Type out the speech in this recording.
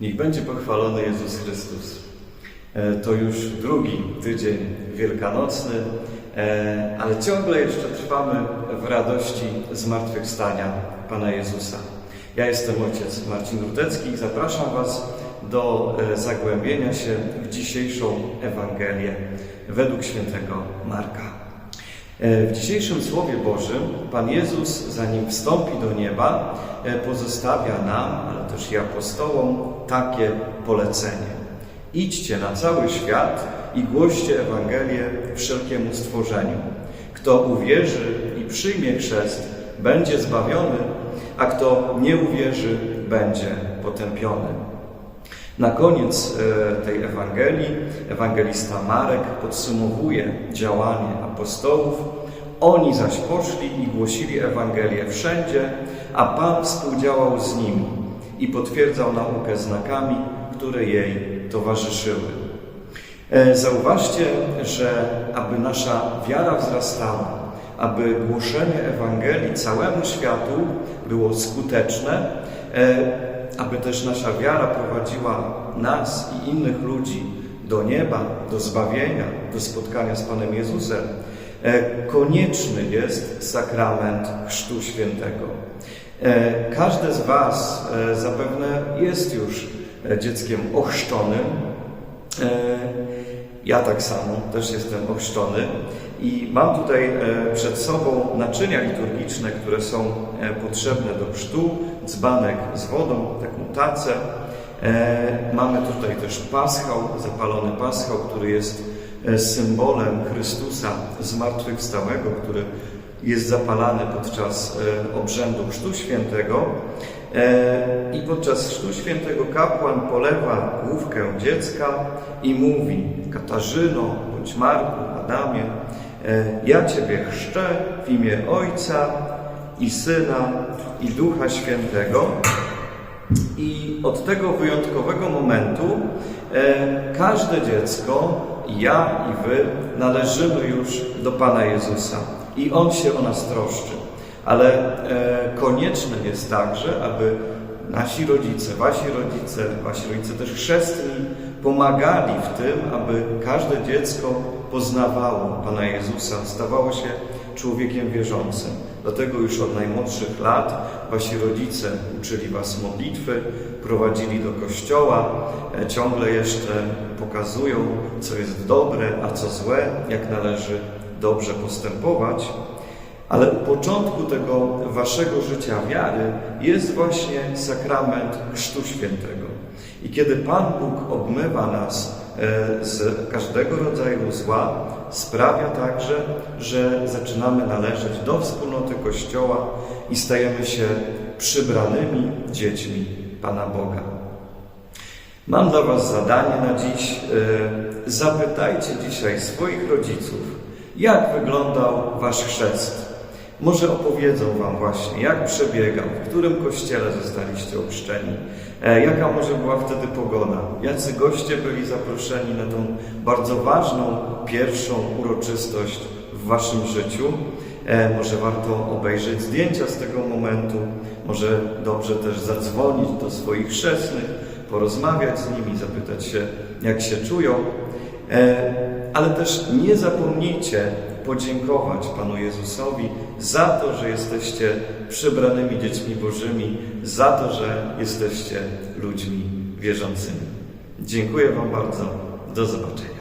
Niech będzie pochwalony Jezus Chrystus. E, To już drugi tydzień wielkanocny, e, ale ciągle jeszcze trwamy w radości zmartwychwstania Pana Jezusa. Ja jestem ojciec Marcin Rudecki i zapraszam Was do e, zagłębienia się w dzisiejszą Ewangelię według świętego Marka. E, W dzisiejszym Słowie Bożym Pan Jezus, zanim wstąpi do nieba, e, pozostawia nam, ale też i apostołom, takie polecenie. Idźcie na cały świat i głoście Ewangelię wszelkiemu stworzeniu. Kto uwierzy i przyjmie chrzest, będzie zbawiony, a kto nie uwierzy, będzie potępiony. Na koniec e, tej Ewangelii ewangelista Marek podsumowuje działanie apostołów. Oni zaś poszli i głosili Ewangelię wszędzie, a Pan współdziałał z nimi i potwierdzał naukę znakami, które jej towarzyszyły. E, Zauważcie, że aby nasza wiara wzrastała, aby głoszenie Ewangelii całemu światu było skuteczne, e, aby też nasza wiara prowadziła nas i innych ludzi do nieba, do zbawienia, do spotkania z Panem Jezusem, e, konieczny jest sakrament Chrztu Świętego. E, Każdy z Was zapewne jest już dzieckiem ochrzczonym. Ja tak samo też jestem ochrzczony i mam tutaj e, przed sobą naczynia liturgiczne, które są e, potrzebne do chrztu, dzbanek z wodą, taką tacę. E, Mamy tutaj też paschał, zapalony paschał, który jest symbolem Chrystusa zmartwychwstałego, który jest zapalany podczas obrzędu Chrztu Świętego. E, I podczas Chrztu Świętego kapłan polewa główkę dziecka i mówi Katarzyno, bądź Marku, Adamie, e, ja Ciebie chrzczę w imię Ojca i Syna i Ducha Świętego. I od tego wyjątkowego momentu e, każde dziecko, ja i wy, należymy już do Pana Jezusa i On się o nas troszczy. Ale e, konieczne jest także, aby nasi rodzice, wasi rodzice, wasi rodzice też chrzestni pomagali w tym, aby każde dziecko poznawało Pana Jezusa, stawało się człowiekiem wierzącym. Dlatego już od najmłodszych lat wasi rodzice uczyli was modlitwy, prowadzili do kościoła, e, ciągle jeszcze pokazują, co jest dobre, a co złe, jak należy dobrze postępować. Ale u początku tego waszego życia wiary jest właśnie sakrament Chrztu Świętego. I kiedy Pan Bóg obmywa nas e, z każdego rodzaju zła, sprawia także, że zaczynamy należeć do wspólnoty Kościoła i stajemy się przybranymi dziećmi Pana Boga. Mam dla Was zadanie na dziś. E, Zapytajcie dzisiaj swoich rodziców, jak wyglądał Wasz chrzest. Może opowiedzą Wam właśnie, jak przebiegał, w którym kościele zostaliście ochrzczeni, e, jaka może była wtedy pogoda, jacy goście byli zaproszeni na tą bardzo ważną, pierwszą uroczystość w Waszym życiu. E, Może warto obejrzeć zdjęcia z tego momentu, może dobrze też zadzwonić do swoich chrzestnych, porozmawiać z nimi, zapytać się, jak się czują. E, Ale też nie zapomnijcie podziękować Panu Jezusowi za to, że jesteście przybranymi dziećmi Bożymi, za to, że jesteście ludźmi wierzącymi. Dziękuję Wam bardzo. Do zobaczenia.